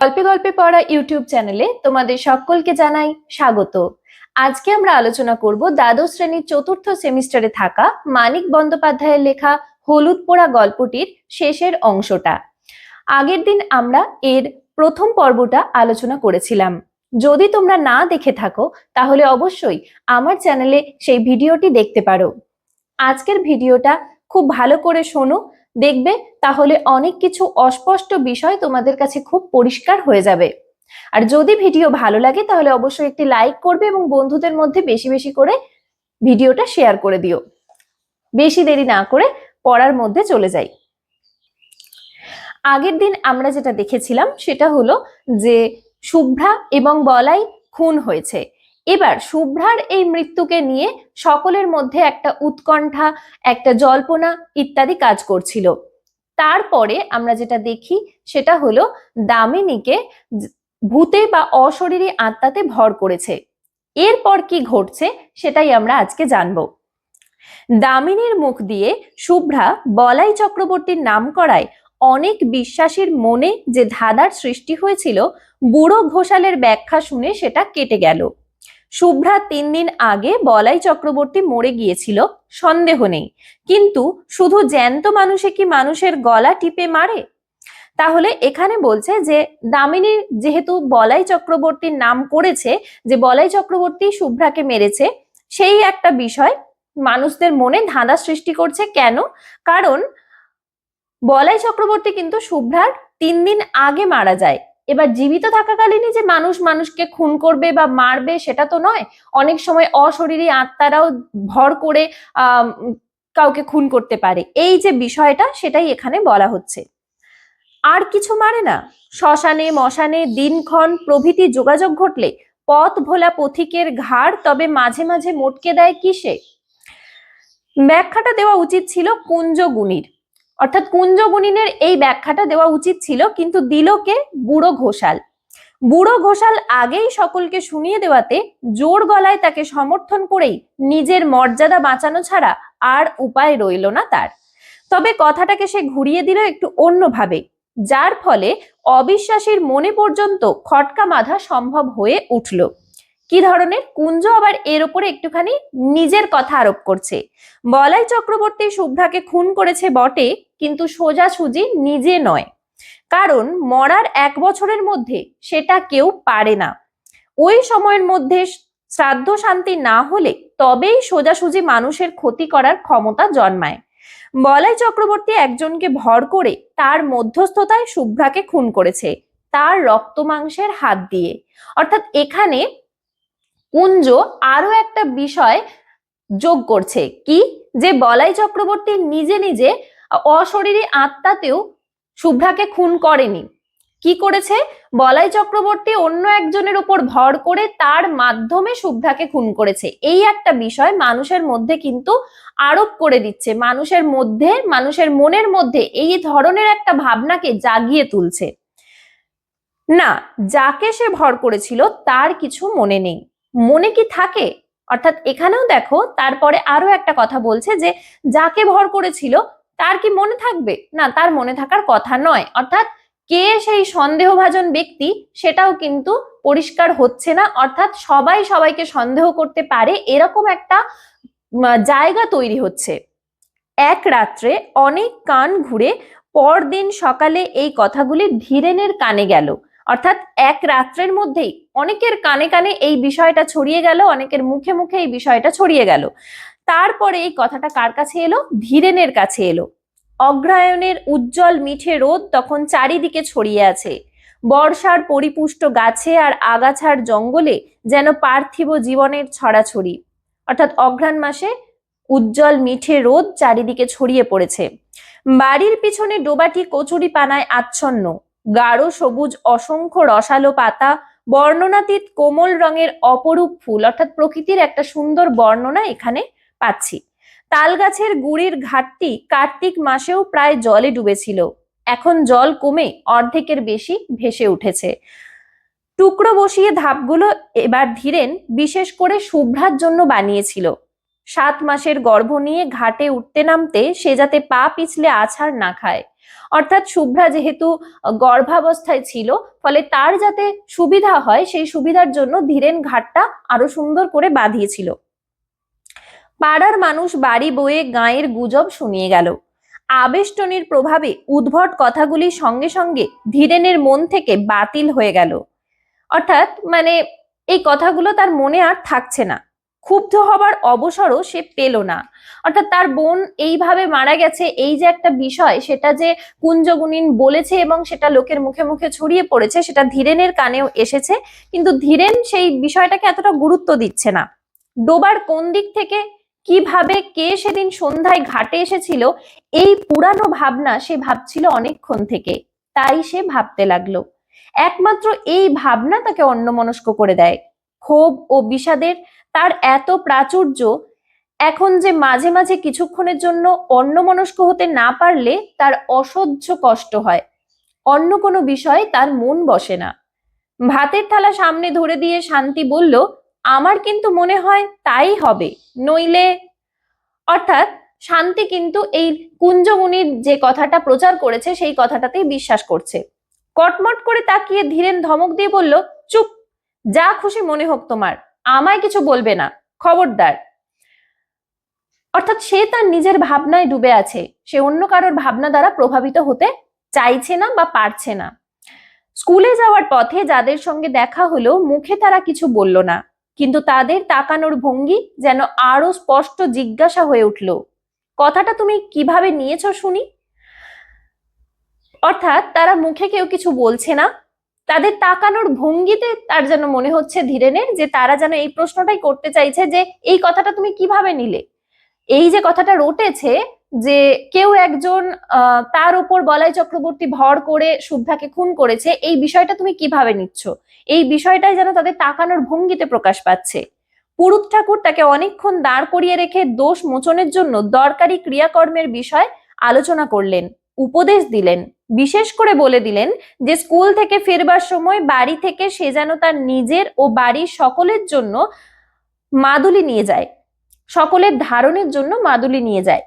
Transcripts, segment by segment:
গল্পে গল্পে পড়া ইউটিউব চ্যানেলে তোমাদের সকলকে জানাই স্বাগত। আজকে আমরা আলোচনা করব দ্বাদশ শ্রেণির চতুর্থ সেমিস্টারে থাকা মানিক বন্দ্যোপাধ্যায়ের লেখা হলুদ পোড়া গল্পটির শেষের অংশটা। আগের দিন আমরা এর প্রথম পর্বটা আলোচনা করেছিলাম। যদি তোমরা না দেখে থাকো, তাহলে অবশ্যই আমার চ্যানেলে সেই ভিডিওটি দেখতে পারো। আজকের ভিডিওটা খুব ভালো করে শোনো দেখবে, তাহলে অনেক কিছু অস্পষ্ট বিষয় তোমাদের কাছে খুব পরিষ্কার হয়ে যাবে। আর যদি ভিডিও ভালো লাগে, তাহলে অবশ্যই একটি লাইক করবে এবং বন্ধুদের মধ্যে বেশি বেশি করে ভিডিওটা শেয়ার করে দিও। বেশি দেরি না করে পড়ার মধ্যে চলে যাই। আগের দিন আমরা যেটা দেখেছিলাম, সেটা হলো যে শুভ্রা এবং বলাই খুন হয়েছে। এবার শুভ্রার এই মৃত্যুকে নিয়ে সকলের মধ্যে একটা উৎকণ্ঠা, একটা জল্পনা ইত্যাদি কাজ করছিল। তারপরে আমরা যেটা দেখি সেটা হলো দামিনীকে ভূতে বা অশরীরী আত্মাতে ভর করেছে। এরপর কি ঘটছে সেটাই আমরা আজকে জানব। দামিনীর মুখ দিয়ে শুভ্রা বলাই চক্রবর্তীর নাম করায় অনেক বিশ্বাসীর মনে যে ধাঁধার সৃষ্টি হয়েছিল, বুড়ো ঘোষালের ব্যাখ্যা শুনে সেটা কেটে গেল। শুভ্রা তিন দিন আগে বলাই চক্রবর্তী মরে গিয়েছিল, সন্দেহ নেই। কিন্তু শুধু জ্যান্ত মানুষে কি মানুষের গলা টিপে মারে? তাহলে এখানে বলছে যে দামিনী যেহেতু বলাই চক্রবর্তীর নাম করেছে, যে বলাই চক্রবর্তী শুভ্রাকে মেরেছে, সেই একটা বিষয় মানুষদের মনে ধাঁধা সৃষ্টি করছে কেন? কারণ বলাই চক্রবর্তী কিন্তু শুভ্রার তিন দিন আগে মারা যায়। এবার জীবিত থাকাকালীনই যে মানুষ মানুষকে খুন করবে বা মারবে সেটা তো নয়, অনেক সময় অশরীরী আত্মারাও ভর করে কাউকে খুন করতে পারে। এই যে বিষয়টা সেটাই এখানে বলা হচ্ছে। আর কিছু মারে না। শ্মশানে, মশানে, দিনক্ষণ প্রভৃতি যোগাযোগ ঘটলে পথ ভোলা পথিকের ঘাড় তবে মাঝে মাঝে মোটকে দেয় কিসে? ব্যাখ্যাটা দেওয়া উচিত ছিল কুঞ্জগুণীর। অর্থাৎ কুঞ্জগুণিনের এই ব্যাখ্যাটা দেওয়া উচিত ছিল, কিন্তু দিল কে? বুড়ো ঘোষাল। বুড়ো ঘোষাল আগেই সকলকে শুনিয়ে দেওয়াতে জোর গলায় তাকে সমর্থন করেই নিজের মর্যাদা বাঁচানো ছাড়া আর উপায় রইল না তার। তবে কথাটাকে সে ঘুরিয়ে দিল একটু অন্যভাবে, যার ফলে অবিশ্বাসীর মনে পর্যন্ত খটকা বাঁধা সম্ভব হয়ে উঠল। কি ধরনের? কুঞ্জ আবার এর উপরে একটুখানি নিজের কথা আরোপ করছে। বলাই চক্রবর্তী শুভ্রাকে খুন করেছে বটে, কিন্তু সোজাসুজি নিজে নয়। কারণ মরার এক বছরের মধ্যে সেটা কেউ পারে না। ওই সময়ের মধ্যে শ্রাদ্ধ শান্তি না হলে তবেই সোজাসুজি মানুষের ক্ষতি করার ক্ষমতা জন্মায়। বলাই চক্রবর্তী একজনকে ভর করে তার মধ্যস্থতায় শুভ্রাকে খুন করেছে, তার রক্ত মাংসের হাত দিয়ে। অর্থাৎ এখানে কুঞ্জ আরও একটা বিষয় যোগ করছে। কি? যে বলাই চক্রবর্তী নিজে নিজে অশরীরী আত্মাতেও শুভ্রাকে খুন করেনি। কি করেছে? বলাই চক্রবর্তী অন্য একজনের উপর ভর করে তার মাধ্যমে শুভ্রাকে খুন করেছে। এই একটা বিষয় মানুষের মধ্যে কিন্তু আরোপ করে দিচ্ছে। মানুষের মধ্যে, মানুষের মনের মধ্যে এই ধরনের একটা ভাবনাকে জাগিয়ে তুলছে। না, যাকে সে ভর করেছিল তার কিছু মনে নেই। মনে কি থাকে? অর্থাৎ এখানেও দেখো, তারপরে আরও একটা কথা বলছে যে, যাকে ভর করেছিল, তার কি মনে থাকবে? না, তার মনে থাকার কথা নয়। অর্থাৎ কে সেই সন্দেহভাজন ব্যক্তি, সেটাও কিন্তু পরিষ্কার হচ্ছে না। অর্থাৎ সবাই সবাইকে সন্দেহ করতে পারে, এরকম একটা জায়গা তৈরি হচ্ছে। এক রাত্রে অনেক কান ঘুরে পরদিন সকালে এই কথাগুলি ধীরেনের কানে গেল। অর্থাৎ এক রাত্রের মধ্যেই অনেকের কানে কানে এই বিষয়টা ছড়িয়ে গেল, অনেকের মুখে মুখে এই বিষয়টা ছড়িয়ে গেল। তারপরে এই কথাটা কার কাছে এলো? ধীরেনের কাছে এলো। অগ্রায়ণের উজ্জ্বল মিঠে রোদ তখন চারিদিকে ছড়িয়ে আছে। বর্ষার পরিপুষ্ট গাছে আর আগাছার জঙ্গলে যেন পার্থিব জীবনের ছড়াছড়ি। অর্থাৎ অঘ্রাণ মাসে উজ্জ্বল মিঠে রোদ চারিদিকে ছড়িয়ে পড়েছে। বাড়ির পিছনে ডোবাটি কচুরি পানায় আচ্ছন্ন। গাঢ় সবুজ অসংখ্য রসালো পাতা, বর্ণনাতীত কোমল রঙের অপরূপ ফুল, অর্থাৎ প্রকৃতির একটা সুন্দর বর্ণনা এখানে পাচ্ছি। তাল গাছের গুড়ির ঘাটটি কার্তিক মাসেও প্রায় জলে ডুবেছিল। এখন জল কমে অর্ধেকের বেশি ভেসে উঠেছে। টুকরো বসিয়ে ধাপগুলো এবার ধীরেন, বিশেষ করে শুভ্রার জন্য বানিয়েছিল। সাত মাসের গর্ভ নিয়ে ঘাটে উঠতে নামতে সে যাতে পা পিছলে আছাড় না খায়। অর্থাৎ শুভ্রা যেহেতু গর্ভাবস্থায় ছিল, ফলে তার যাতে সুবিধা হয়, সেই সুবিধার জন্য ধীরেন ঘাটটা আরও সুন্দর করে বাঁধিয়েছিল। পাড়ার মানুষ বাড়ি বয়ে গাঁয়ের গুজব শুনিয়ে গেল। আবেষ্টনীর প্রভাবে উদ্ভট কথাগুলি সঙ্গে সঙ্গে ধীরেনের মন থেকে বাতিল হয়ে গেল। অর্থাৎ মানে এই কথাগুলো তার মনে আর থাকছে না। ক্ষুব্ধ হবার অবসরও সে পেল না। অর্থাৎ তার বোন এইভাবে মারা গেছে, এই যে একটা বিষয়, সেটা যে কুঞ্জগুনিন বলেছে এবং সেটা লোকের মুখে মুখে ছড়িয়ে পড়েছে, সেটা ধীরেনের কানেও এসেছে, কিন্তু ধীরেন সেই বিষয়টাকে এতটা গুরুত্ব দিচ্ছে না। ডোবার কোন দিক থেকে, কীভাবে, কে সেদিন সন্ধ্যায় ঘাটে এসেছিল, এই পুরানো ভাবনা সে ভাবছিল অনেকক্ষণ থেকে, তাই সে ভাবতে লাগল। একমাত্র এই ভাবনা তাকে অন্যমনস্ক করে দেয়। ক্ষোভ ও বিষাদের তার এত প্রাচুর্য, এখন যে মাঝে মাঝে কিছুক্ষণের জন্য অন্যমনস্ক হতে না পারলে তার অসহ্য কষ্ট হয়। অন্য কোনো বিষয়ে তার মন বসে না। ভাতের থালা সামনে ধরে দিয়ে শান্তি বলল, আমার কিন্তু মনে হয় তাই হবে, নইলে অর্থাৎ শান্তি কিন্তু এই কুঞ্জমুনির যে কথাটা প্রচার করেছে, সেই কথাটাতেই বিশ্বাস করছে। কটমট করে তাকিয়ে ধীরেন ধমক দিয়ে বলল, চুপ, যা খুশি মনে হোক তোমার। আমায় কিছু বলবে না। খবরদার। অর্থাৎ সে তার নিজের ভাবনায় ডুবে আছে। সে অন্য কারোর ভাবনা দ্বারা প্রভাবিত হতে চাইছে না বা পারছে না। স্কুলে যাওয়ার পথে যাদের সঙ্গে দেখা হলো মুখে তারা কিছু বলল না। কিন্তু তাদের তাকানোর ভঙ্গি যেন আরও স্পষ্ট জিজ্ঞাসা হয়ে উঠল, কথাটা তুমি কীভাবে নিয়েছ শুনি? অর্থাৎ তারা মুখে কেউ কিছু বলছে না তাদের তাকানোর ভঙ্গিতে তার যেন মনে হচ্ছে ধীরেনের, যে তারা যেন এই প্রশ্নটাই করতে চাইছে যে এই কথাটা তুমি কীভাবে নিলে? এই যে কথাটা রটেছে যে কেউ একজন তার উপর বলাই চক্রবর্তী ভর করে শুভ্রাকে খুন করেছে, এই বিষয়টা তুমি কীভাবে নিচ্ছ? এই বিষয়টাই যেন তাদের তাকানোর ভঙ্গিতে প্রকাশ পাচ্ছে। পুরুত ঠাকুর তাকে অনেকক্ষণ দাঁড় করিয়ে রেখে দোষ মোচনের জন্য দরকারি ক্রিয়াকর্মের বিষয় আলোচনা করলেন। উপদেশ দিলেন, বিশেষ করে বলে দিলেন যে স্কুল থেকে ফেরবার সময় বাড়ি থেকে সে যেন তার নিজের ও বাড়ির সকলের জন্য মাদুলি নিয়ে যায়, সকলের ধারণের জন্য মাদুলি নিয়ে যায়।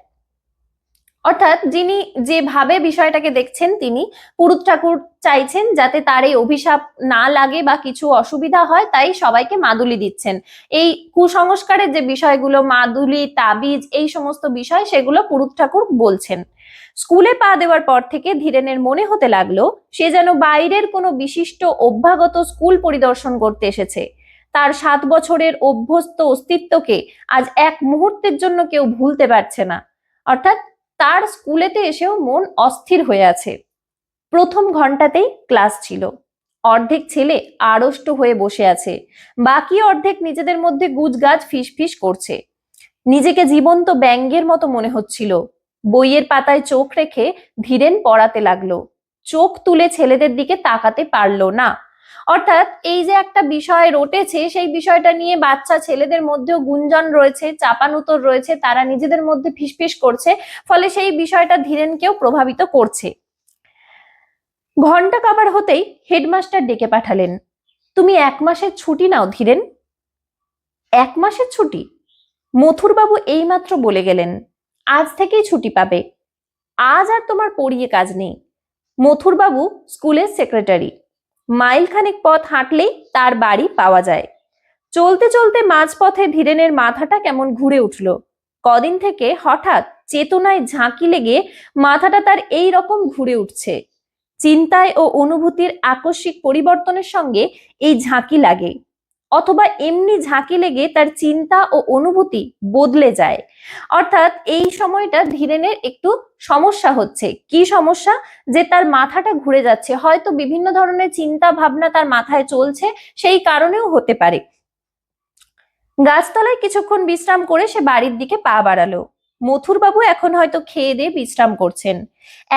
অর্থাৎ যিনি যেভাবে বিষয়টাকে দেখছেন তিনি পুরুত ঠাকুর চাইছেন যাতে তার এই অভিশাপ না লাগে বা কিছু অসুবিধা হয়, তাই সবাইকে মাদুলি দিচ্ছেন। এই কুসংস্কারের যে বিষয়গুলো, মাদুলি, তাবিজ, এই সমস্ত বিষয়, সেগুলো পুরুত ঠাকুর বলছেন। স্কুলে পা দেওয়ার পর থেকে ধীরেনের মনে হতে লাগল, সে যেন বাইরের কোনো বিশিষ্ট অভ্যাগত স্কুল পরিদর্শন করতে এসেছে। তার সাত বছরের অভ্যস্ত অস্তিত্বকে আজ এক মুহূর্তের জন্য কেউ ভুলতে পারছে না। অর্থাৎ তার স্কুলেতে এসেও মন অস্থির হয়ে আছে। প্রথম ঘন্টাতেই ক্লাস ছিল। অর্ধেক ছেলে আড়ষ্ট হয়ে বসে আছে। বাকি অর্ধেক নিজেদের মধ্যে গুজগাজ ফিসফিস করছে। নিজেকে জীবন্ত ব্যঙ্গের মতো মনে হচ্ছিল। বইয়ের পাতায় চোখ রেখে ধীরেন পড়াতে লাগল। চোখ তুলে ছেলেদের দিকে তাকাতে পারল না। অর্থাৎ এই যে একটা বিষয় রটেছে, সেই বিষয়টা নিয়ে বাচ্চা ছেলেদের মধ্যেও গুঞ্জন রয়েছে, চাপানুতর রয়েছে, তারা নিজেদের মধ্যে ফিসফিস করছে, ফলে সেই বিষয়টা ধীরেনকেও প্রভাবিত করছে। ঘণ্টা কাবার হতেই হেডমাস্টার ডেকে পাঠালেন। তুমি এক মাসের ছুটি নাও ধীরেন। এক মাসের ছুটি? মথুরবাবু এইমাত্র বলে গেলেন। আজ থেকেই ছুটি পাবে। আজ আর তোমার পড়িয়ে কাজ নেই। মথুরবাবু স্কুলের সেক্রেটারি। মাইলখানেক পথ হাঁটলেই তার বাড়ি পাওয়া যায়। চলতে চলতে মাঝপথে ধীরেনের মাথাটা কেমন ঘুরে উঠল। কদিন থেকে হঠাৎ চেতনায় ঝাঁকি লেগে মাথাটা তার এই রকম ঘুরে উঠছে। চিন্তায় ও অনুভূতির আকস্মিক পরিবর্তনের সঙ্গে এই ঝাঁকি লাগে। অথবা এমনি ঝাঁকি লেগে তার চিন্তা ও অনুভূতি বদলে যায়। অর্থাৎ এই সময়টা ধীরেনের একটু সমস্যা হচ্ছে। কি সমস্যা? যে তার মাথাটা ঘুরে যাচ্ছে। হয়তো বিভিন্ন ধরনের চিন্তা ভাবনা তার মাথায় চলছে, সেই কারণেও হতে পারে। গাছতলায় কিছুক্ষণ বিশ্রাম করে সে বাড়ির দিকে পা বাড়ালো। মথুরবাবু এখন হয়তো খেয়ে দিয়ে বিশ্রাম করছেন।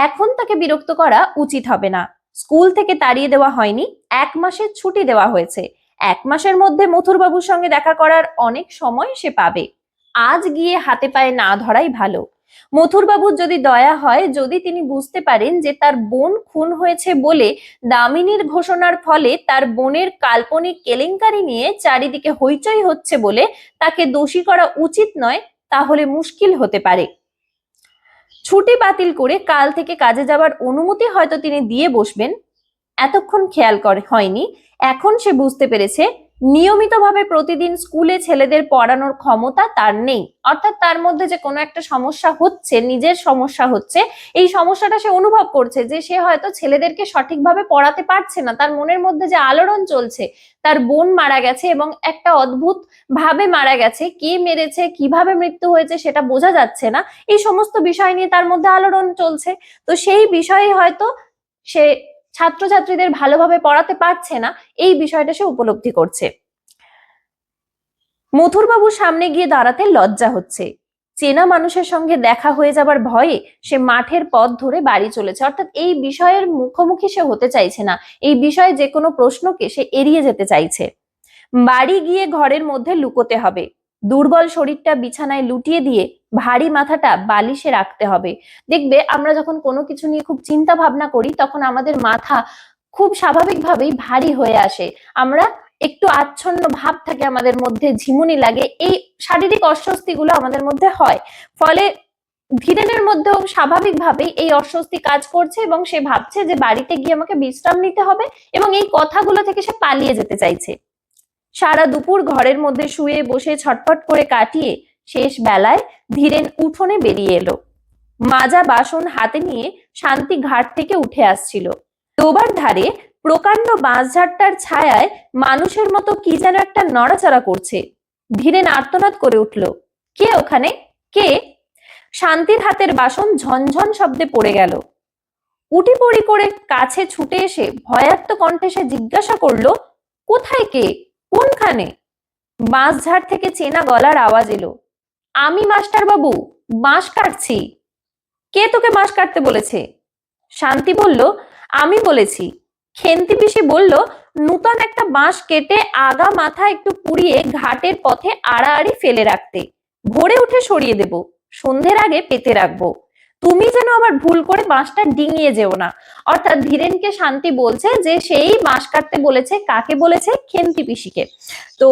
এখন তাকে বিরক্ত করা উচিত হবে না। স্কুল থেকে তাড়িয়ে দেওয়া হয়নি। এক মাসের ছুটি দেওয়া হয়েছে। এক মাসের মধ্যে মথুরবাবুর সঙ্গে দেখা করার অনেক সময় সে পাবে। আজ গিয়ে হাতে পায়ে না ধরাই ভালো। মথুরবাবুর যদি দয়া হয়, যদি তিনি বুঝতে পারেন যে তার বোন খুন হয়েছে বলে দামিনীর ঘোষণার ফলে তার বোনের কাল্পনিক কেলেঙ্কারি নিয়ে চারিদিকে হইচই হচ্ছে বলে তাকে দোষী করা উচিত নয়, তাহলে মুশকিল হতে পারে। ছুটি বাতিল করে কাল থেকে কাজে যাওয়ার অনুমতি হয়তো তিনি দিয়ে বসবেন। এতক্ষণ খেয়াল করে, হয়নি। এখন সে বুঝতে পেরেছে, নিয়মিতভাবে প্রতিদিন স্কুলে ছেলেদের পড়ানোর ক্ষমতা তার নেই। অর্থাৎ তার মধ্যে যে কোনো একটা সমস্যা হচ্ছে, নিজের সমস্যা হচ্ছে, এই সমস্যাটা সে অনুভব করছে যে সে হয়তো ছেলেদেরকে সঠিকভাবে পড়াতে পারছে না। তার মনের মধ্যে যে আলোড়ন চলছে, তার বোন মারা গেছে এবং একটা অদ্ভুত ভাবে মারা গেছে। কে মেরেছে, কীভাবে মৃত্যু হয়েছে সেটা বোঝা যাচ্ছে না। এই সমস্ত বিষয় নিয়ে তার মধ্যে আলোড়ন চলছে। তো সেই বিষয়ে হয়তো সে ছাত্রছাত্রীদের ভালোভাবে পড়াতে পারছে না, এই বিষয়টা সে উপলব্ধি করছে। মথুরবাবুর সামনে গিয়ে দাঁড়াতে লজ্জা হচ্ছে। চেনা মানুষের সঙ্গে দেখা হয়ে যাবার ভয়ে সে মাঠের পথ ধরে বাড়ি চলেছে। অর্থাৎ এই বিষয়ের মুখোমুখি সে হতে চাইছে না। এই বিষয়ে যে কোনো প্রশ্নকে সে এড়িয়ে যেতে চাইছে। বাড়ি গিয়ে ঘরের মধ্যে লুকোতে হবে। দুর্বল শরীরটা বিছানায় লুটিয়ে দিয়ে ভারী মাথাটা বালিশে রাখতে হবে। দেখবে আমরা যখন কোনো কিছু নিয়ে খুব চিন্তা ভাবনা করি, তখন আমাদের মাথা খুব স্বাভাবিকভাবেই ভারী হয়ে আসে। আমরা একটু আচ্ছন্ন ভাব থাকে আমাদের মধ্যে, ঝিমুনি লাগে, এই শারীরিক অস্বস্তিগুলো আমাদের মধ্যে হয়। ফলে ধীরেনের মধ্যেও স্বাভাবিকভাবেই এই অস্বস্তি কাজ করছে এবং সে ভাবছে যে বাড়িতে গিয়ে আমাকে বিশ্রাম নিতে হবে এবং এই কথাগুলো থেকে সে পালিয়ে যেতে চাইছে। সারা দুপুর ঘরের মধ্যে শুয়ে বসে ছটফট করে কাটিয়ে শেষ বেলায় ধীরেন উঠোনে বেরিয়ে এলো। মাজা বাসন হাতে নিয়ে শান্তি ঘাট থেকে উঠে আসছিল। ডোবার ধারে প্রকাণ্ড বাঁশঝাড়টার ছায়ায় মানুষের মতো কি যেন একটা নড়াচড়া করছে। ধীরেন আর্তনাদ করে উঠল, কে ওখানে? কে? শান্তির হাতের বাসন ঝনঝন শব্দে পড়ে গেল। উটি পড়ি করে কাছে ছুটে এসে ভয়ার্ত কণ্ঠে সে জিজ্ঞাসা করল, কোথায় কে? কোনখানে? বাঁশঝাড় থেকে চেনা গলার আওয়াজ এলো। আমি মাস্টার বাবু বাঁশ কাটছি। কে তোকে বাঁশ কাটতে বলেছে? শান্তি বলল, আমি বলেছি। খেন্তি পিসি বলল, নূতন একটা বাঁশ কেটে আগা মাথা একটু পুড়িয়ে ঘাটের পথে আড়াআড়ি ফেলে রাখতে। ভোরে উঠে সরিয়ে দেব। সন্ধ্যের আগে পেতে রাখব। তুমি যেন আবার ভুল করে বাঁশটা ডিঙিয়ে যেও না। অর্থাৎ ধীরেনকে শান্তি বলছে যে, সেই বাঁশ কাটতে বলেছে, কাকে বলেছে? খেন্তি পিসিকে। তো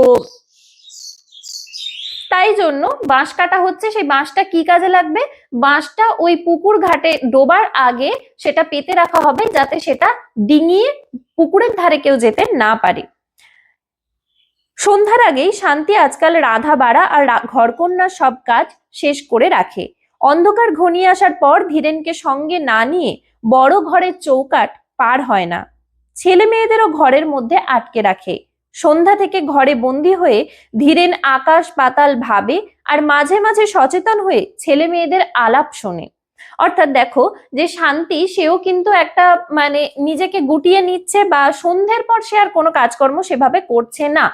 তাই জন্য বাঁশ কাটা হচ্ছে, সেই বাঁশটা কি কাজে লাগবে? বাঁশটা ওই পুকুর ঘাটে ডোবার আগে সেটা পেতে রাখা হবে, যাতে সেটা ডিঙিয়ে পুকুরের ধারে কেউ যেতে না পারে। সন্ধ্যার আগেই শান্তি আজকাল রাধা বাড়া আর ঘরকন্যার সব কাজ শেষ করে রাখে। অন্ধকার ঘনিয়ে আসার পর ধীরেনকে সঙ্গে না নিয়ে বড় ঘরের চৌকাট পার হয় না। ছেলে মেয়েদেরও ঘরের মধ্যে আটকে রাখে। সন্ধ্যা থেকে ঘরে বন্দি হয়ে ধীরেন আকাশ পাতাল ভাবে আর মাঝে মাঝে সচেতন হয়ে ছেলে মেয়েদের আলাপ শোনে। অর্থাৎ দেখো যে শান্তি সেও কিন্তু একটা মানে নিজেকে গুটিয়ে নিচ্ছে বা সন্ধ্যের পর সে আর কোনো কাজকর্ম সেভাবে করছে না।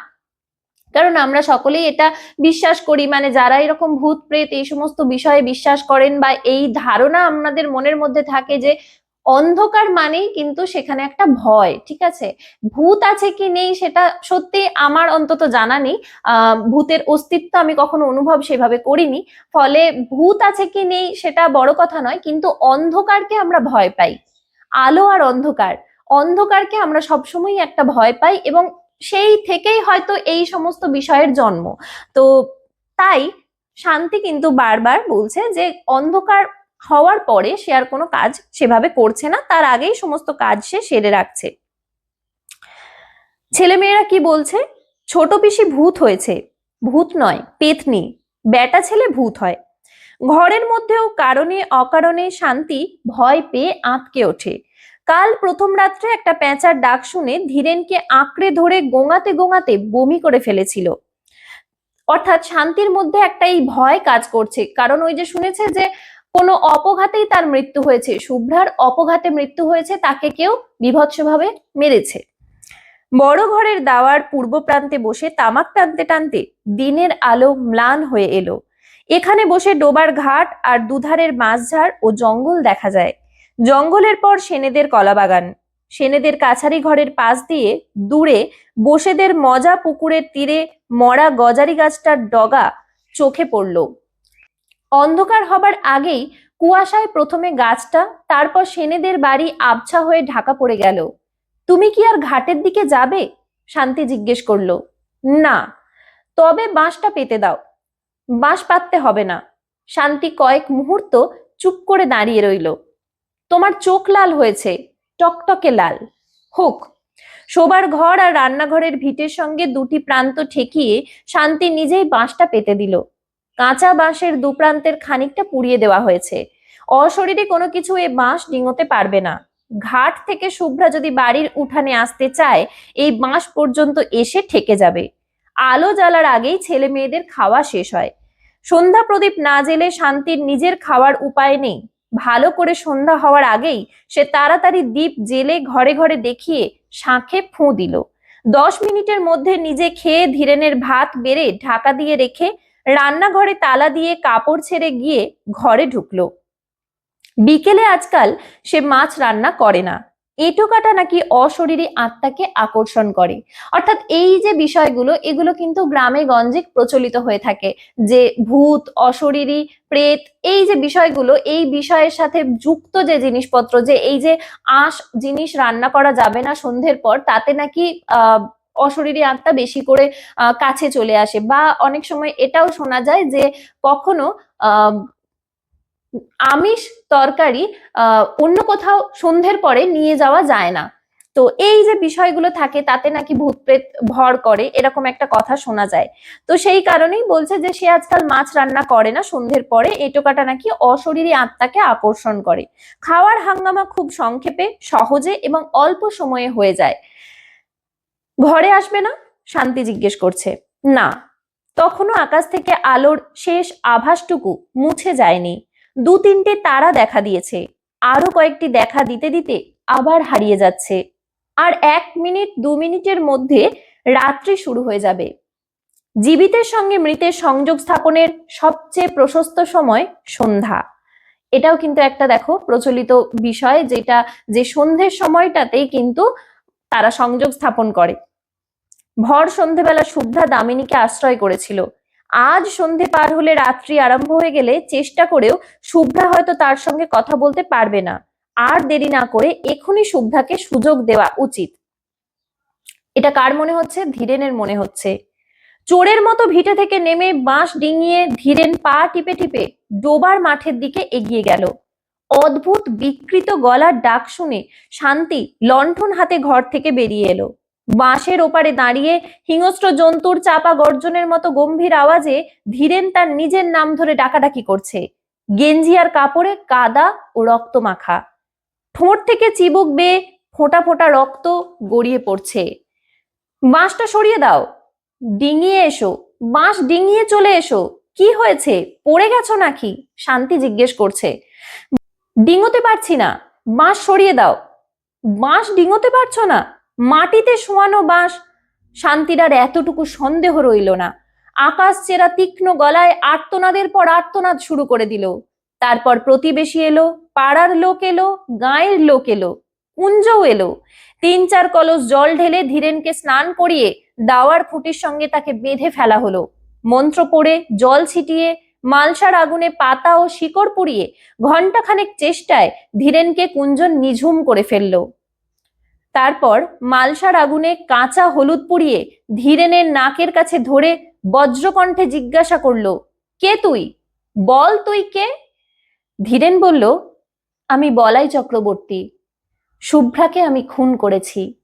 কারণ আমরা সকলেই এটা বিশ্বাস করি মানে যারা এরকম ভূত, প্রেত এই সমস্ত বিষয়ে বিশ্বাস করেন বা এই ধারণা আমাদের মনের মধ্যে থাকে যে অন্ধকার মানেই কিন্তু সেখানে একটা ভয়, ঠিক আছে? ভূত আছে কি নেই সেটা সত্যি আমার অন্তত জানা নেই। ভূতের অস্তিত্ব আমি কখনো অনুভব সেভাবে করিনি। ফলে ভূত আছে কি নেই সেটা বড় কথা নয়, কিন্তু অন্ধকারকে আমরা ভয় পাই। আলো আর অন্ধকার, অন্ধকারকে আমরা সবসময় একটা ভয় পাই এবং সেই থেকেই হয়তো এই সমস্ত বিষয়ের জন্ম। তো তাই শান্তি কিন্তু বারবার বলছে যে অন্ধকার হওয়ার পরে সে আর কোনো কাজ সেভাবে করছে না, তার আগেই সমস্ত কাজ সে সেরে রাখছে। ছেলেমেয়েরা কি বলছে? ছোট পিসি ভূত হয়েছে। ভূত নয়, পেতনি। বেটা ছেলে ভূত হয়। ঘরের মধ্যেও কারণে অকারণে শান্তি ভয় পেয়ে আঁতকে ওঠে। কাল প্রথম রাত্রে একটা পেঁচার ডাক শুনে ধীরেনকে আঁকড়ে ধরে গোঙাতে গোঙাতে বমি করে ফেলেছিল। অর্থাৎ শান্তির মধ্যে একটা এই ভয় কাজ করছে। কারণ ওই যে শুনেছে যে, কোনো অপঘাতেই তার মৃত্যু হয়েছে। শুভ্রার অপঘাতে মৃত্যু হয়েছে, তাকে কেউ বিভৎসভাবে মেরেছে। বড় ঘরের দাওয়ার পূর্ব প্রান্তে বসে তামাক টানতে টানতে দিনের আলো ম্লান হয়ে এলো। এখানে বসে ডোবার ঘাট আর দুধারের মাঝঝাড় ও জঙ্গল দেখা যায়। জঙ্গলের পর সেনেদের কলাবাগান। সেনেদের কাছারি ঘরের পাশ দিয়ে দূরে বসেদের মজা পুকুরের তীরে মরা গজারি গাছটার ডগা চোখে পড়ল। অন্ধকার হবার আগেই কুয়াশায় প্রথমে গাছটা, তারপর সেনেদের বাড়ি আবছা হয়ে ঢাকা পড়ে গেল। তুমি কি আর ঘাটের দিকে যাবে? শান্তি জিজ্ঞেস করল। না, তবে বাঁশটা পেতে দাও। বাঁশ পাততে হবে না। শান্তি কয়েক মুহূর্ত চুপ করে দাঁড়িয়ে রইল। তোমার চোখ লাল হয়েছে, টকটকে লাল। হোক, শোবার ঘর আর রান্নাঘরের ভিটের সঙ্গে দুটি প্রান্ত ঠেকিয়ে শান্তি নিজেই বাঁশটা পেতে দিল। কাঁচা বাঁশের দু প্রান্তের খানিকটা পুড়িয়ে দেওয়া হয়েছে। অশরীরে কোনো কিছু এ বাঁশ ডিঙোতে পারবে না। ঘাট থেকে শুভ্রা যদি বাড়ির উঠানে আসতে চায়, এই বাঁশ পর্যন্ত এসে ঠেকে যাবে। আলো জ্বালার আগেই ছেলে মেয়েদের খাওয়া শেষ হয়। সন্ধ্যা প্রদীপ না জেলে শান্তির নিজের খাওয়ার উপায় নেই। ভালো করে সন্ধ্যা হওয়ার আগেই সে তাড়াতাড়ি দ্বীপ জেলে ঘরে ঘরে দেখিয়ে শাঁখে ফুঁ দিল। দশ মিনিটের মধ্যে নিজে খেয়ে ধীরেনের ভাত বেড়ে ঢাকা দিয়ে রেখে রান্নাঘরে তালা দিয়ে কাপড় ছেড়ে গিয়ে ঘরে ঢুকলো। বিকেলে আজকাল সে মাছ রান্না করে না। এঁটো কাটা নাকি অশরীরী আত্মাকে আকর্ষণ করে। অর্থাৎ এই যে বিষয়গুলো, এগুলো কিন্তু গ্রামে গঞ্জে প্রচলিত হয়ে থাকে যে ভূত, অশরীরী, প্রেত, এই যে বিষয়গুলো, এই বিষয়ের সাথে যুক্ত যে জিনিসপত্র, যে এই যে আঁশ জিনিস রান্না করা যাবে না সন্ধ্যের পর, তাতে নাকি আহ অশরীরী আত্মা বেশি করে কাছে চলে আসে। বা অনেক সময় এটাও শোনা যায় যে কখনো আমিষ তরকারি অন্য কোথাও সন্ধ্যের পরে নিয়ে যাওয়া যায় না। তো এই যে বিষয়গুলো থাকে, তাতে নাকি ভূত প্রেত ভর করে, এরকম একটা কথা শোনা যায়। তো সেই কারণেই বলছে যে, সে আজকাল মাছ রান্না করে না সন্ধ্যের পরে এটোকাটা নাকি অশরীরী আত্মাকে আকর্ষণ করে। খাওয়ার হাঙ্গামা খুব সংক্ষেপে, সহজে এবং অল্প সময়ে হয়ে যায়। ঘরে আসবে না? শান্তি জিজ্ঞেস করছে। না। তখনও আকাশ থেকে আলোর শেষ আভাসটুকু মুছে যায়নি। দু তিনটে তারা দেখা দিয়েছে। আরও কয়েকটি দেখা দিতে দিতে আবার হারিয়ে যাচ্ছে। আর এক মিনিট, দু মিনিটের মধ্যে রাত্রি শুরু হয়ে যাবে। জীবিতের সঙ্গে মৃতের সংযোগ স্থাপনের সবচেয়ে প্রশস্ত সময় সন্ধ্যা। এটাও কিন্তু একটা দেখো প্রচলিত বিষয় যেটা যে সন্ধ্যের সময়টাতেই কিন্তু তারা সংযোগ স্থাপন করে। ভর সন্ধেবেলা শুভ্রা দামিনীকে আশ্রয় করেছিল। আজ সন্ধে পার হলে রাত্রি আরম্ভ হয়ে গেলে চেষ্টা করেও শুভ্রা হয়তো তার সঙ্গে কথা বলতে পারবে না। আর দেরি না করে এখনই শুভ্রাকে সুযোগ দেওয়া উচিত। এটা কার মনে হচ্ছে? ধীরেনের মনে হচ্ছে। চোরের মতো ভিটে থেকে নেমে বাঁশ ডিঙিয়ে ধীরেন পা টিপে টিপে ডোবার মাঠের দিকে এগিয়ে গেল। অদ্ভুত বিকৃত গলার ডাক শুনে শান্তি লণ্ঠন হাতে ঘর থেকে বেরিয়ে এলো। বাঁশের ওপারে দাঁড়িয়ে হিংস্র জন্তুর চাপা গর্জনের মতো গম্ভীর আওয়াজে ধীরেন তার নিজের নাম ধরে ডাকাডাকি করছে। গেঞ্জি আর কাপড়ে কাদা ও রক্ত মাখা। ঠোঁট থেকে চিবুক বেয়ে ফোঁটা ফোঁটা রক্ত গড়িয়ে পড়ছে। বাঁশটা সরিয়ে দাও। ডিঙিয়ে এসো। বাঁশ ডিঙিয়ে চলে এসো। কি হয়েছে? পড়ে গেছো নাকি? শান্তি জিজ্ঞেস করছে। ডিঙোতে পারছি না। বাঁশ সরিয়ে দাও। বাঁশ ডিঙোতে পারছ না? মাটিতে শোয়ানো বাঁশ, শান্তির আর এতটুকু সন্দেহ রইল না। আকাশ চেরা তীক্ষ্ণ গলায় আর্তনাদের পর আর্তনাদ শুরু করে দিল। তারপর প্রতিবেশী এলো, পাড়ার লোক এলো, গাঁয়ের লোক এলো, কুঞ্জও এলো। তিন চার কলস জল ঢেলে ধীরেনকে স্নান করিয়ে দাওয়ার খুঁটির সঙ্গে তাকে বেঁধে ফেলা হলো। মন্ত্র পড়ে, জল ছিটিয়ে, মালসার আগুনে পাতা ও শিকড় পুড়িয়ে ঘন্টাখানেক চেষ্টায় ধীরেনকে কুঞ্জন নিঝুম করে ফেলল। তারপর মালসার আগুনে কাঁচা হলুদ পুড়িয়ে ধীরেনের নাকের কাছে ধরে বজ্রকণ্ঠে জিজ্ঞাসা করল, কে তুই? বল তুই কে? ধীরেন বলল, আমি বলাই চক্রবর্তী। শুভ্রাকে আমি খুন করেছি।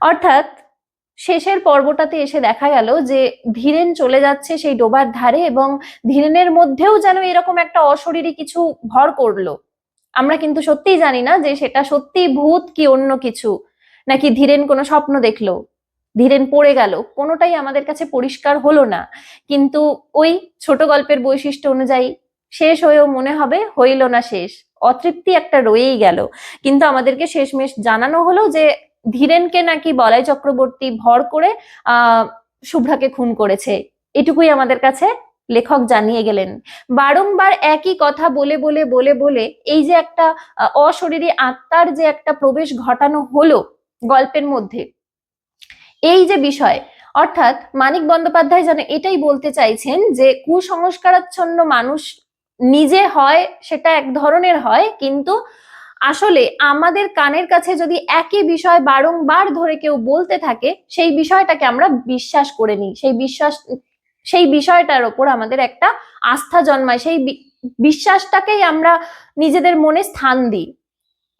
অর্থাৎ শেষের পর্বটাতে এসে দেখা গেল যে ধীরেন চলে যাচ্ছে সেই ডোবার ধারে এবং ধীরেনের মধ্যেও যেন এরকম একটা অশরীরী কিছু ভর করল। আমরা কিন্তু সত্যিই জানি না যে সেটা সত্যি ভূত কি অন্য কিছু, নাকি ধীরেন কোনো স্বপ্ন দেখল, ধীরেন পড়ে গেল, কোনোটাই আমাদের কাছে পরিষ্কার হলো না। কিন্তু ওই ছোট গল্পের বৈশিষ্ট্য অনুযায়ী শেষ হয়েও মনে হবে, হইল না শেষ। অতৃপ্তি একটা রয়েই গেল। কিন্তু আমাদেরকে শেষমেশ জানানো হলো যে ধীরেনকে নাকি বলাই চক্রবর্তী ভর করে, আহ, শুভ্রাকে খুন করেছে। এটুকুই আমাদের কাছে লেখক জানিয়ে গেলেন। বারংবার একই কথা বলে বলে বলে বলে এই যে একটা অশরীরী আত্মার যে একটা প্রবেশ ঘটানো হলো গল্পের মধ্যে। এই যে বিষয়, অর্থাৎ মানিক বন্দ্যোপাধ্যায় যেন এটাই বলতে চাইছেন যে কুসংস্কারাচ্ছন্ন মানুষ নিজে হয়, সেটা এক ধরনের হয়, কিন্তু আসলে আমাদের কানের কাছে যদি একই বিষয় বারংবার ধরে কেউ বলতে থাকে, সেই বিষয়টাকে আমরা বিশ্বাস করে নিই। সেই বিশ্বাস সেই বিষয়টার ওপর আমাদের একটা আস্থা জন্মায়, সেই বিশ্বাসটাকেই আমরা নিজেদের মনে স্থান দিই।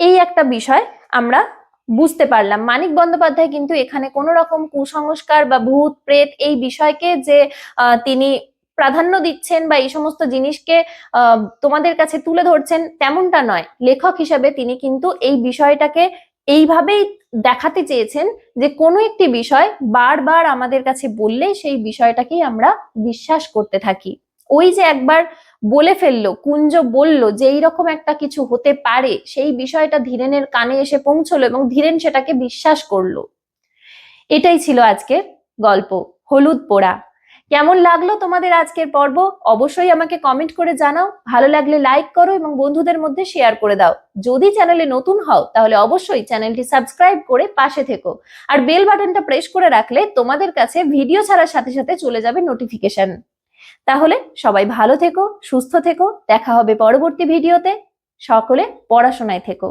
এই একটা বিষয় আমরা বুঝতে পারলাম। মানিক বন্দ্যোপাধ্যায় কিন্তু এখানে কোনো রকম কুসংস্কার বা ভূত, প্রেত এই বিষয়কে যে তিনি প্রাধান্য দিচ্ছেন বা এই সমস্ত জিনিসকে তোমাদের কাছে তুলে ধরছেন তেমনটা নয়। লেখক হিসেবে তিনি কিন্তু এই বিষয়টাকে এইভাবেই দেখাতে চেয়েছেন যে কোনো একটি বিষয় বারবার আমাদের কাছে বললে সেই বিষয়টাকেই আমরা বিশ্বাস করতে থাকি। ওই যে একবার বলে ফেলল, কুঞ্জ বলল যে এইরকম একটা কিছু হতে পারে, সেই বিষয়টা ধীরেনের কানে এসে পৌঁছলো এবং ধীরেন সেটাকে বিশ্বাস করল। এটাই ছিল আজকের গল্প, হলুদ পোড়া। কেমন লাগল তোমাদের আজকের পর্ব? অবশ্যই আমাকে কমেন্ট করে জানাও। ভালো লাগলে লাইক করো এবং বন্ধুদের মধ্যে শেয়ার করে দাও। যদি চ্যানেলে নতুন হও, তাহলে অবশ্যই চ্যানেলটি সাবস্ক্রাইব করে পাশে থেকো। আর বেল বাটনটা প্রেস করে রাখলে তোমাদের কাছে ভিডিও ছাড়ার সাথে সাথে চলে যাবে নোটিফিকেশন তাহলে সবাই ভালো থেকো, সুস্থ থেকো। দেখা হবে পরবর্তী ভিডিওতে সকলে পড়াশোনায় থেকো।